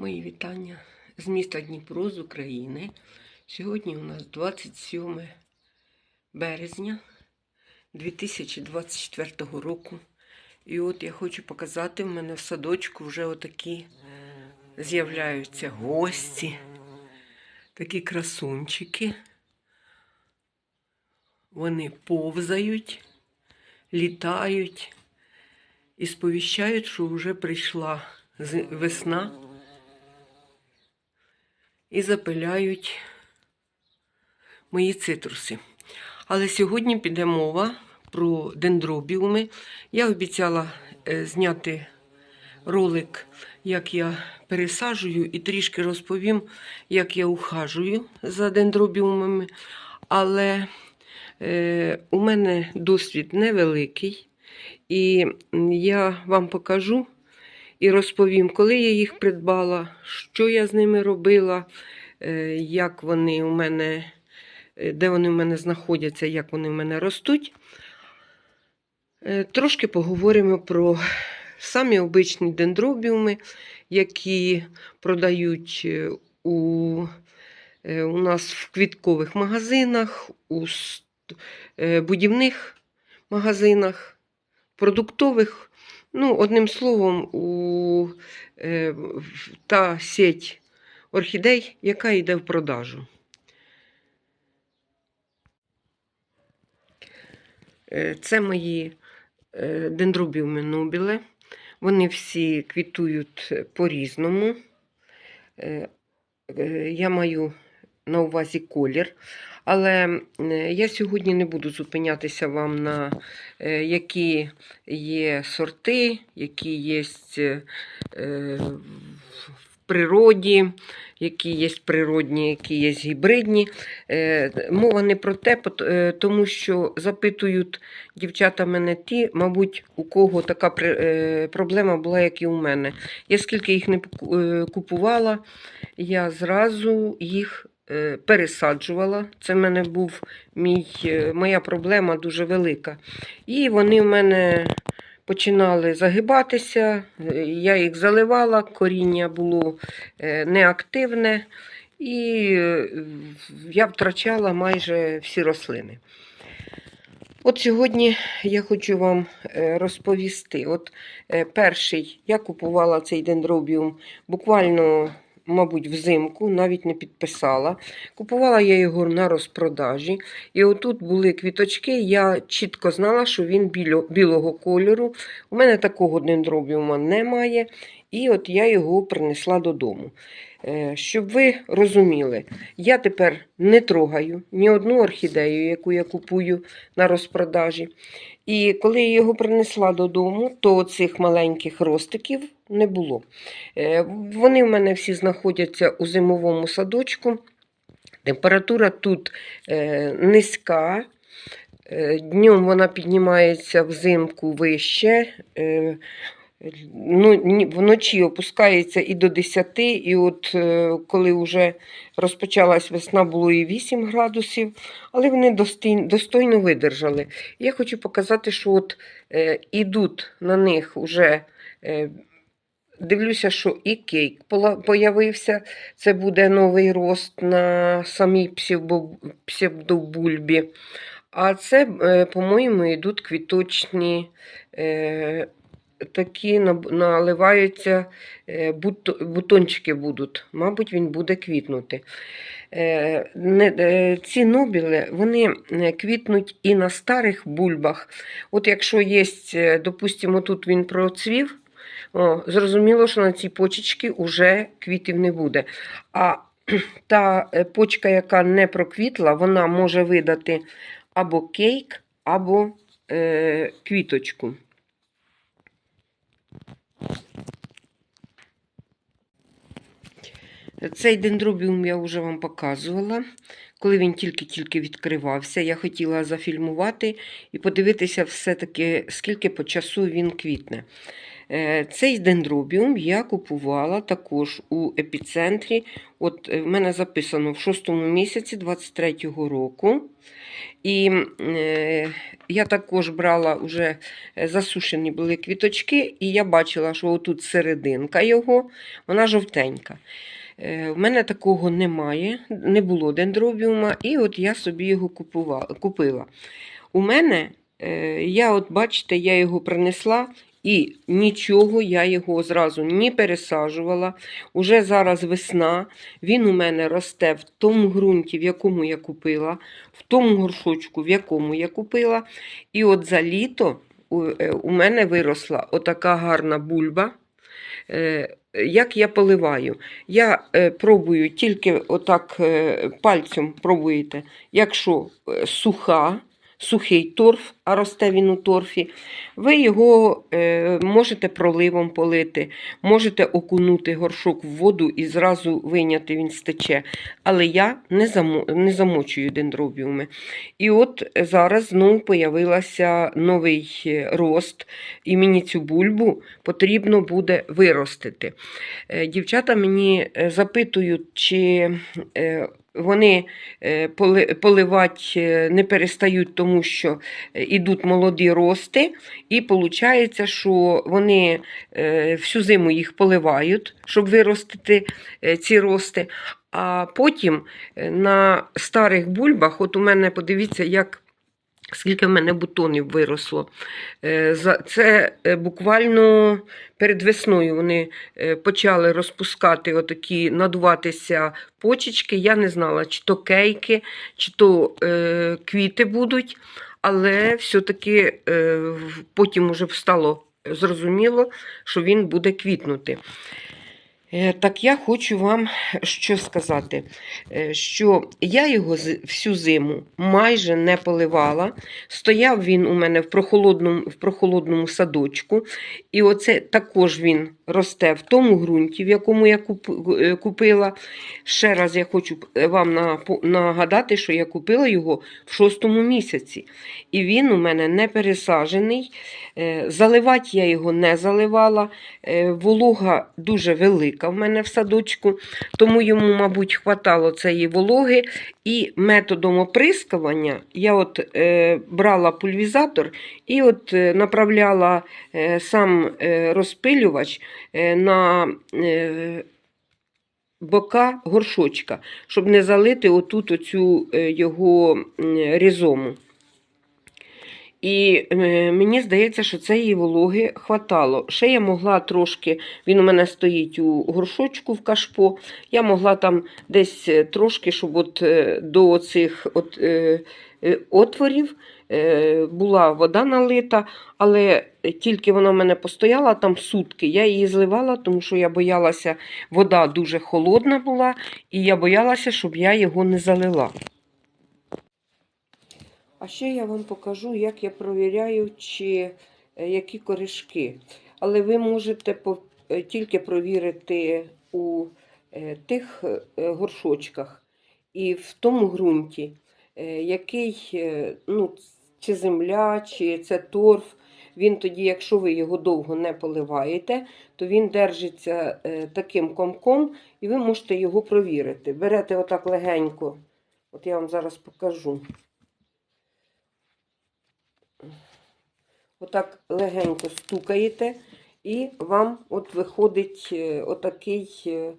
Мої вітання з міста Дніпро з України. Сьогодні у нас 27 березня 2024 року. І от я хочу показати, в мене в садочку вже отакі з'являються гості, такі красунчики. Вони повзають, літають і сповіщають, що вже прийшла весна і запиляють мої цитруси. Але сьогодні піде мова про дендробіуми. Я обіцяла е, зняти ролик, як я пересаджую, і трішки розповім, як я ухажую за дендробіумами. Але е, у мене досвід невеликий, і я вам покажу і розповім, коли я їх придбала, що я з ними робила, е, як вони у мене, е, де вони в мене знаходяться, як вони в мене ростуть. Е, Трошки поговоримо про самі обичні дендробіуми, які продають у, у нас в квіткових магазинах, у будівних магазинах, продуктових. Ну, одним словом, у е, та сеть орхідей, яка йде в продажу. Е, Це мої е, дендробіуми нобіле. Вони всі квітують по-різному. Е, Я маю на увазі колір. Але е, я сьогодні не буду зупинятися вам на е, які є сорти, які є е, в природі, які є природні, які є гібридні. Мова не про те, тому що запитують дівчата мене ті, мабуть, у кого така проблема була, як і у мене. Я скільки їх не купувала, я зразу їх пересаджувала. Це в мене був мій, е, моя проблема дуже велика. І вони в мене починали загибатися, е, я їх заливала, коріння було е, неактивне, і е, я втрачала майже всі рослини. От сьогодні я хочу вам е, розповісти. От е, перший я купувала цей дендробіум буквально, мабуть, взимку, навіть не підписала. Купувала я його на розпродажі. І отут були квіточки, я чітко знала, що він біло, білого кольору. У мене такого дендробіума немає. І от я його принесла додому. Е, Щоб ви розуміли, я тепер не трогаю ні одну орхідею, яку я купую на розпродажі. І коли я його принесла додому, то цих маленьких ростиків не було. Е, Вони в мене всі знаходяться у зимовому садочку. Температура тут е, низька. Днем вона піднімається взимку вище. Ну, вночі опускається і до 10, і от е, коли вже розпочалась весна, було і 8 градусів, але вони достойно, видержали. Я хочу показати, що от е, ідуть на них вже. Е, Дивлюся, що і кейк появився. Це буде новий рост на самій псевдо- псевдобульбі. А це, по-моєму, йдуть квіточні, такі наливаються, е, бутончики будуть. Мабуть, він буде квітнути. Е, е, Ці нобіли вони квітнуть і на старих бульбах. От якщо є, допустимо, тут він процвів, о, зрозуміло, що на цій почечці вже квітів не буде. А та почка, яка не проквітла, вона може видати або кейк, або е, квіточку. Цей дендробіум я вже вам показувала. Коли він тільки-тільки відкривався, я хотіла зафільмувати і подивитися все-таки, скільки по часу він квітне. Е, Цей дендробіум я купувала також у епіцентрі. От е, в мене записано в шостому місяці 23-го року. І е, я також брала вже засушені були квіточки, і я бачила, що отут серединка його, вона жовтенька. Е, В мене такого немає, не було дендробіума, і от я собі його купувала, купила. У мене, е, я от бачите, я його принесла. І нічого я його зразу не пересаджувала. Уже зараз весна. Він у мене росте в тому ґрунті, в якому я купила, в тому горшочку, в якому я купила. І от за літо у, е, мене виросла отака гарна бульба. Як я поливаю? Я е, пробую тільки отак е, пальцем пробуєте, якщо е, суха, сухий торф, а росте він у торфі, ви його е, можете проливом полити, можете окунути горшок в воду і зразу вийняти він стече. Але я не, замо, не замочую дендробіуми. І от зараз знову появилася новий е, рост, і мені цю бульбу потрібно буде виростити. Е, Дівчата мені запитують, чи вони е, поливати е, не перестають, тому що йдуть молоді рости, і виходить, що вони е, всю зиму їх поливають, щоб виростити е, ці рости. А потім е, на старих бульбах, от у мене подивіться, як. Скільки в мене бутонів виросло. Е, Це е, буквально перед весною вони е, почали розпускати отакі, надуватися почечки. Я не знала, чи то кейки, чи то квіти будуть, але все-таки потім уже стало зрозуміло, що він буде квітнути. Е, Так я хочу вам що сказати, Е, що я його всю зиму майже не поливала. Стояв він у мене в прохолодному, в прохолодному садочку, і оце також він росте в тому ґрунті, в якому я е, купила. Ще раз я хочу е, вам нагадати, що я купила його в шостому місяці. І він у мене не пересаджений. Е, Заливати я його не заливала. Е, Волога дуже велика в мене в садочку, тому йому, мабуть, хватало цієї вологи. І методом оприскування я от е, брала пульвізатор і от е, направляла е, сам е, розпилювач е, на е, бока горшочка, щоб не залити отут оцю е, його м, різому. І е, мені здається, що цієї вологи хватало. Ще я могла трошки, він у мене стоїть у горшочку в кашпо, я могла там десь е, трошки, щоб от е, до цих от, отворів була вода налита, але тільки вона в мене постояла там сутки. Я її зливала, тому що я боялася, вода дуже холодна була, і я боялася, щоб я його не залила. А ще я вам покажу, як я провіряю, чи е, які корішки. Але ви можете е, тільки провірити у е, тих горшочках і в тому ґрунті, який, ну, чи земля, чи це торф. Він тоді, якщо ви його довго не поливаєте, то він держиться таким комком, і ви можете його провірити. Берете отак легенько. От я вам зараз покажу. Отак легенько стукаєте, і вам от виходить е, отакий е,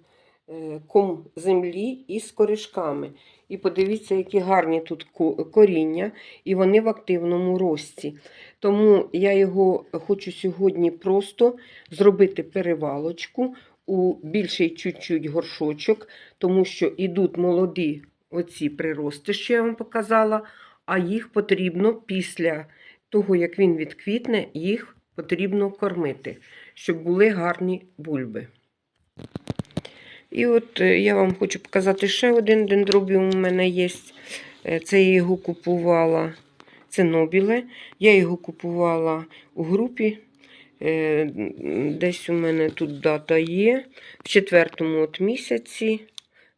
е, ком землі із корішками. І подивіться, які гарні тут коріння, і вони в активному рості. Тому я його хочу сьогодні просто зробити перевалочку у більший чуть-чуть горшочок, тому що йдуть молоді оці прирости, що я вам показала, а їх потрібно після того, як він відквітне, їх потрібно кормити, щоб були гарні бульби. І от е, я вам хочу показати ще один дендробіум у мене є. Е, Це я його купувала. Це Нобіле. Я його купувала у групі. Е, Десь у мене тут дата є. В четвертому от місяці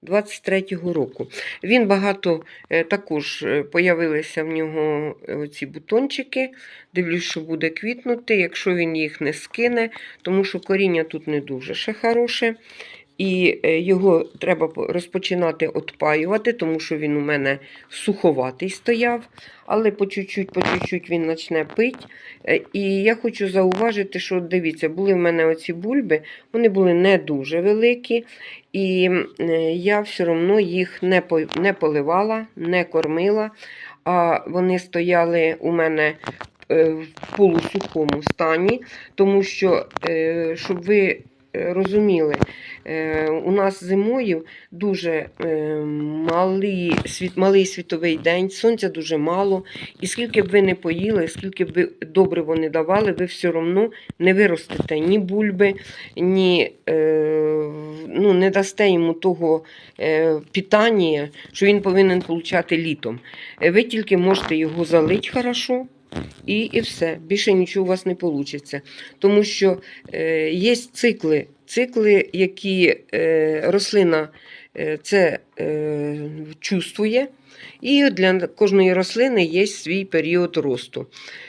23-го року. Він багато е, також е, появилися в нього е, ці бутончики. Дивлюсь, що буде квітнути, якщо він їх не скине, тому що коріння тут не дуже ще хороше. І е, його треба розпочинати отпаювати, тому що він у мене суховатий стояв, але по чуть-чуть, по чуть-чуть він почне пити. Е, І я хочу зауважити, що дивіться, були в мене оці бульби, вони були не дуже великі, і е, я все одно їх не, поливала, не кормила, а вони стояли у мене в полусухому стані, тому що, щоб ви розуміли, е, у нас зимою дуже е, малий, малий світовий день, сонця дуже мало, і скільки б ви не поїли, скільки б ви добриво не давали, ви все одно не виростете ні бульби, ні е, ну, не дасте йому того е, питання, що він повинен получати літом. Е, Ви тільки можете його залити хорошо. І, і все, більше нічого у вас не вийде. Тому що е, є цикли, цикли, які е, рослина е, це е, чувствує, і для кожної рослини є свій період росту.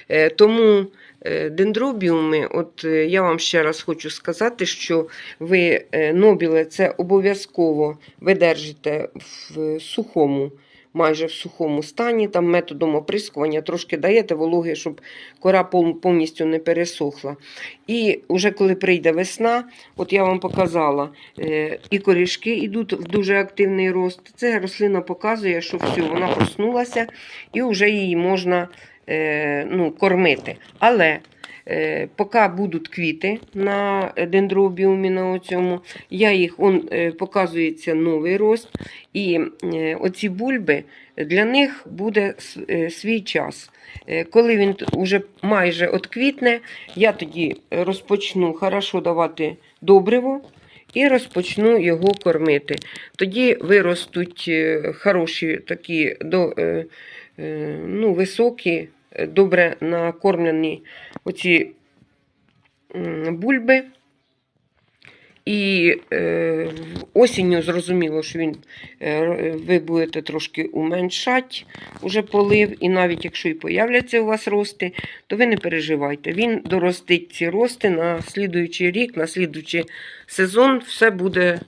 Е, тому е, дендробіуми, от е, я вам ще раз хочу сказати, що ви е, нобіле це обов'язково ви держите в сухому майже в сухому стані, там методом оприскування трошки даєте вологи, щоб кора повністю не пересохла. І вже коли прийде весна, от я вам показала, е, і корішки йдуть в дуже активний рост. Це рослина показує, що все, вона проснулася і вже її можна е, ну, кормити. Але поки будуть квіти на дендробіумі на цьому, я їх он, е, показується новий рост. І е, оці бульби для них буде е, свій час. Е, Коли він вже майже отквітне, я тоді розпочну хорошо давати добриво і розпочну його кормити. Тоді виростуть е, хороші такі е, е, ну, високі, е, добре накормлені оці бульби. І е, осінню зрозуміло, що він, е, ви будете трошки уменшати уже полив, і навіть якщо і появляться у вас рости, то ви не переживайте. Він доростить ці рости на слідуючий рік, на слідуючий сезон, все буде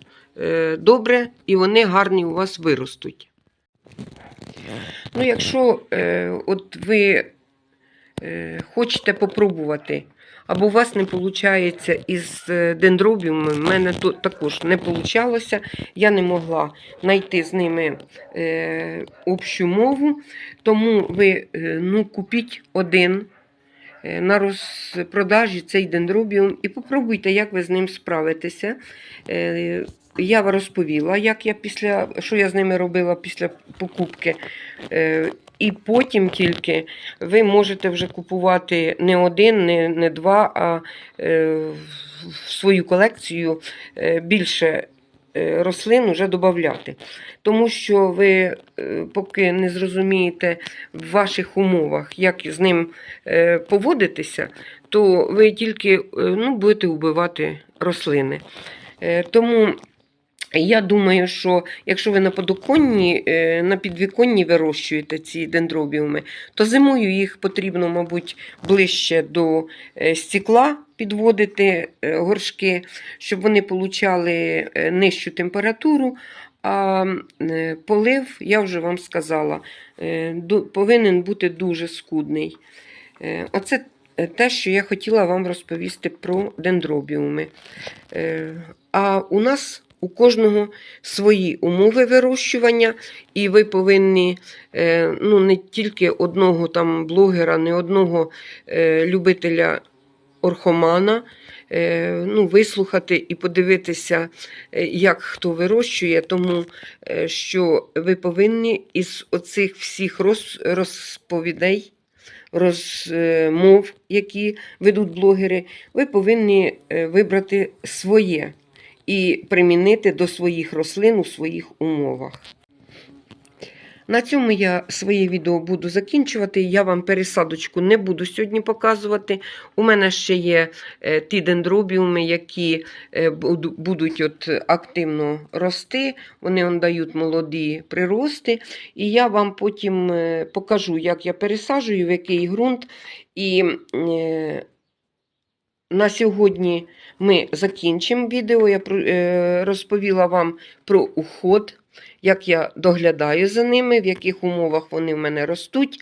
е, добре і вони гарні у вас виростуть. Ну, якщо е, от ви е, хочете попробувати, або у вас не виходить із е, дендробіумами, в мене тут також не вийшло, я не могла знайти з ними е, общу мову, тому ви е, ну, купіть один е, на розпродажі цей дендробіум і попробуйте, як ви з ним справитеся. Е, я розповіла, як я після, що я з ними робила після покупки. Е, і потім тільки ви можете вже купувати не один, не, не два, а е, в свою колекцію е, більше е, рослин вже додати. Тому що ви е, поки не зрозумієте в ваших умовах, як з ним поводитися, то ви тільки ну, будете вбивати рослини. Тому я думаю, що якщо ви на подоконні, е, на підвіконні вирощуєте ці дендробіуми, то зимою їх потрібно, мабуть, ближче до е, стекла підводити е, горшки, щоб вони получали нижчу температуру. А полив, я вже вам сказала, повинен бути дуже скудний. Оце те, що я хотіла вам розповісти про дендробіуми. А у нас у кожного свої умови вирощування, і ви повинні е, ну, не тільки одного там блогера, не одного е, любителя орхомана. е, Ну, вислухати і подивитися, як хто вирощує, тому що ви повинні із оцих всіх розповідей, розмов, які ведуть блогери, ви повинні вибрати своє і примінити до своїх рослин у своїх умовах. На цьому я своє відео буду закінчувати. Я вам пересадочку не буду сьогодні показувати. У мене ще є е, ті дендробіуми, які е, будуть от активно рости. Вони он дають молоді прирости. І я вам потім е, покажу, як я пересаджую, в який ґрунт. І на сьогодні ми закінчимо відео. Я е, розповіла вам про уход, як я доглядаю за ними, в яких умовах вони в мене ростуть.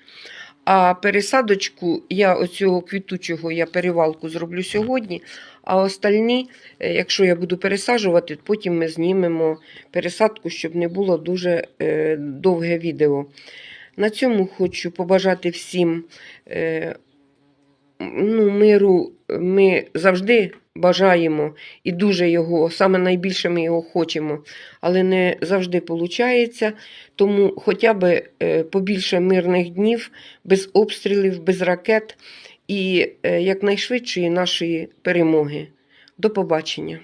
А пересадочку я оцього квітучого я перевалку зроблю сьогодні. А остальні, е, якщо я буду пересаджувати, потім ми знімемо пересадку, щоб не було дуже е, довге відео. На цьому хочу побажати всім ну, миру. Ми завжди бажаємо і дуже його, саме найбільше ми його хочемо, але не завжди виходить. Тому хоча б е, побільше мирних днів, без обстрілів, без ракет і е, якнайшвидшої нашої перемоги. До побачення!